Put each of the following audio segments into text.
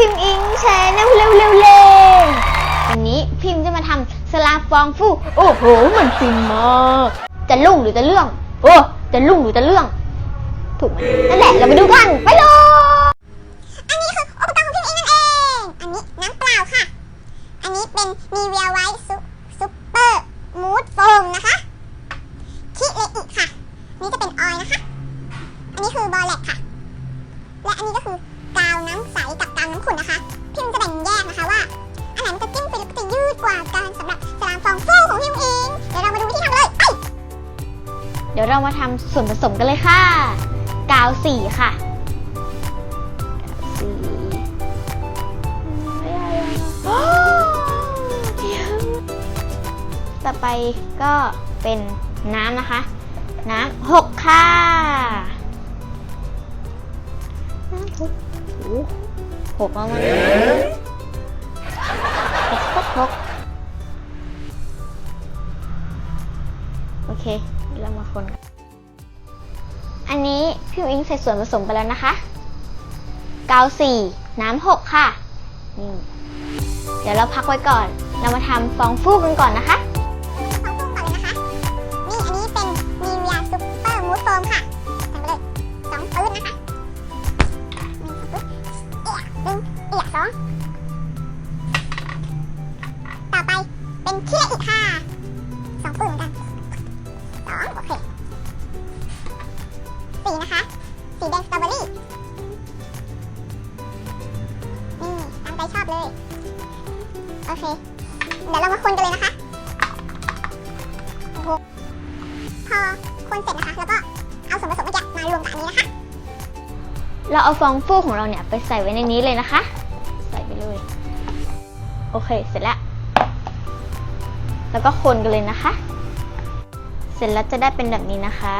พิมพ์อิงแชร์เร็วเร็วเร็วเร็ววันนี้พิมพ์จะมาทำสลาฟองฟูโอ้โห มันฟินมากจะลุ่งหรือจะเรื่อง โอ้จะลุ่งหรือจะเรื่อง ถูกไหมนั่นแหละเราไปดูกัน ไปเลยอันนี้คืออุปกรณ์ของพิมพ์เองนั่นเอง อันนี้น้ำเปล่าค่ะ อันนี้เป็นนีเวียไวท์ซุปเปอร์มูดโฟมนะคะคิเลอิค่ะ นี่จะเป็นออยล์นะคะ อันนี้คือบอลแลกค่ะอันนี้ก็คือกาวน้ำใสกับกาว น้ำขุ่นนะคะ พิมพ์จะแบ่งแยกนะคะว่า อันไหนมันจะจิ้มไปแล้วก็จะยืดกว่ากันสำหรับสลามฟองฟูของพิมพ์เอง เดี๋ยวเรามาดูวิธีทำเลยไปเดี๋ยวเรามาทำส่วนผสมกันเลยค่ะ กาวสีค่ะสีต่อไปก็เป็นน้ำนะคะ น้ำหกค่ะน้ำหกโอ้ โหกมากๆเลยหกหกหกโอเค เรามาคน อันนี้พี่อิงใส่ส่วนผสมไปแล้วนะคะกาวสี่น้ำหกค่ะ นี่ เดี๋ยวเราพักไว้ก่อน เรามาทำฟองฟูกันก่อนนะคะ ฟองฟูก่อนเลยนะคะ นี่อันนี้เป็นนีเวียซุปเปอร์มูดโฟมค่ะ สองต่อไปเป็นเคี่ยอีกค่ะสองปื้นเหมือนกันสองโอเคสีนะคะสีแดงสตรอเบอรี่นี่ตามใจชอบเลย โอเค เดี๋ยวเรามาคนกันเลยนะคะพอคนเสร็จนะคะ แล้วก็เอาส่วนผสมเมื่อกี้มารวมกับอันนี้นะคะ เราเอาฟองฟูของเราเนี่ยไปใส่ไว้ในนี้เลยนะคะ ไปเลย โอเค เสร็จแล้ว แล้วก็คนกันเลยนะคะ เสร็จแล้วจะได้เป็นแบบนี้นะคะ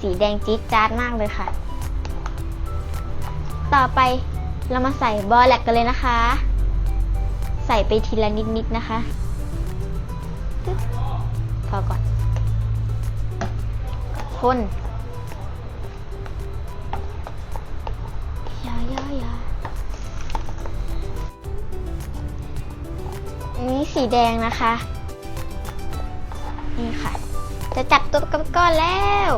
สีแดงจี๊ดจ๊าดมากเลยค่ะ ต่อไปเรามาใส่บอลแลกกันเลยนะคะ ใส่ไปทีละนิดๆนะคะ พอก่อน คน สีแดงนะคะ นี่ค่ะ จะจับตัวกับก้อนแล้ว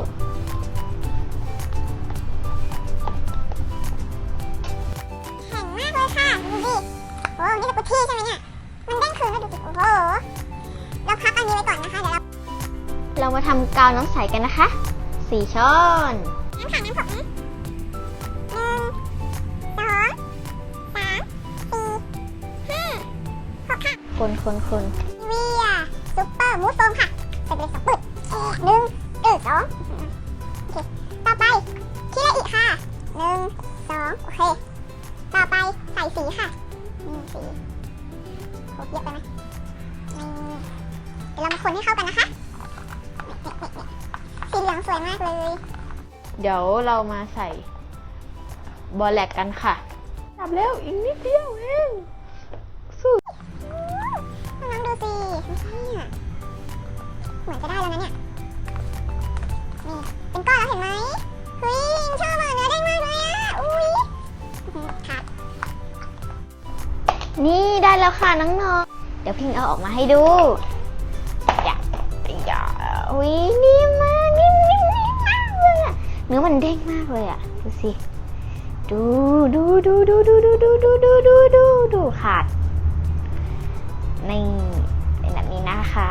แข็งมากเลยค่ะ ดูดิ โอ้ นี่คือกุชี่ใช่ไหมเนี่ย มันเด้งคืนแล้วดูดิ โอ้โห เราพักอันนี้ไว้ก่อนนะคะ เดี๋ยวเรา เรามาทำกาวน้ำใสกันนะคะ สี่ช้อน น้ำขังน้ำผมหนึ่ง ค่ะคนคนคนเวียซุปเปอร์มูสโฟมค่ะใส่ไปเลยสองปึกเอ๊ะหนึ่งเออสองโอเคต่อไปคีเลอีกค่ะหนึ่งสองโอเค ต่อไปใส่สีค่ะนี่สีโคเยอะไปไหมนี่เดี๋ยวเรามาคนให้เข้ากันนะคะนี่นี่นี่สีเหลืองสวยมากเลย เดี๋ยวเรามาใส่บอลแลกกันค่ะจับแล้วอีกนิดเดียวเอง นี่ได้แล้วค่ะน้องๆ เดี๋ยวพิงเอาออกมาให้ดูอย่าอย่าอุ้ยนิ่มมากนิ่มนิ่มนิ่มมากเลยอะเนื้อมันเด้งมากเลยอะดูสิ ดูดูดูดูดูดูดูดูดูดูดูดูขาดนี่เป็นแบบนี้นะคะ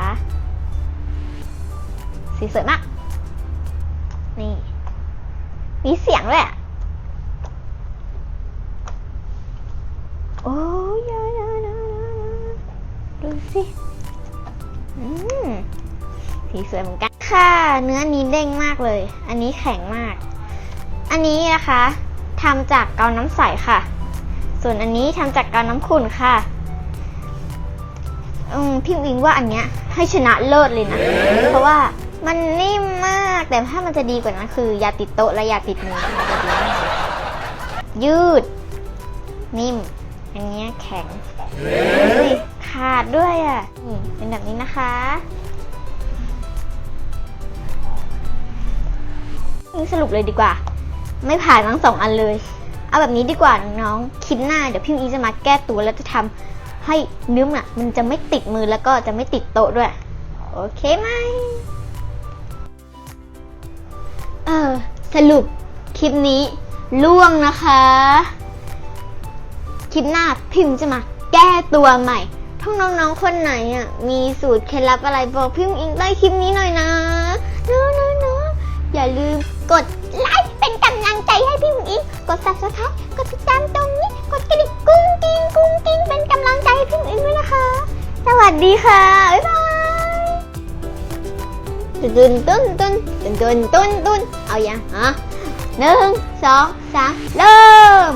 สีสวยมาก นี่ มีเสียงด้วยอะโอ้ยยายายายายา ดูสิสีสวยเหมือนกันค่ะ เนื้อนี้เด้งมากเลย อันนี้แข็งมาก อันนี้นะคะทำจากเกาน้ำใสค่ะ ส่วนอันนี้ทำจากเกาน้ำขุ่นค่ะอืมพี่วิงว่าอันเนี้ยให้ชนะเลิศเลยนะ เพราะว่ามันนิ่มมาก แต่ถ้ามันจะดีกว่านั้นคือยาติดโต๊ะและยาติดมือมันจะดีมากยยืด นิ่ม อันเนี้ยแข็งดูสิ ขาดด้วยอะนี่เป็นแบบนี้นะคะนี่สรุปเลยดีกว่า ไม่ผ่านทั้งสองอันเลย เอาแบบนี้ดีกว่าน้องๆคลิปหน้าเดี๋ยวพี่อิงจะมาแก้ตัวแล้วจะทำให้นื้อมันอะมันจะไม่ติดมือแล้วก็จะไม่ติดโต๊ะด้วย โอเคไหมเออสรุปคลิปนี้ล่วงนะคะ คลิปหน้าพิมพ์จะมาแก้ตัวใหม่ ถ้าน้องๆ คนไหนอะ มีสูตรเคล็ดลับอะไรบอกพิมพ์อิงใต้คลิปนี้หน่อยนะเนะเนะเนะอย่าลืมกดไลค์เป็นกำลังใจให้พิมพ์อิงกด subscribe กดติดตามตรงนี้ กดกระดิ่งกุ้งกิ้งกุ้งกิ้งเป็นกำลังใจให้พิมพ์อิงด้วยนะคะ สวัสดีค่ะ บ๊ายบายตุนตุนตุนตุนตุนตุนตุนเอาอย่างฮะหนึ่งสองสามเริ่ม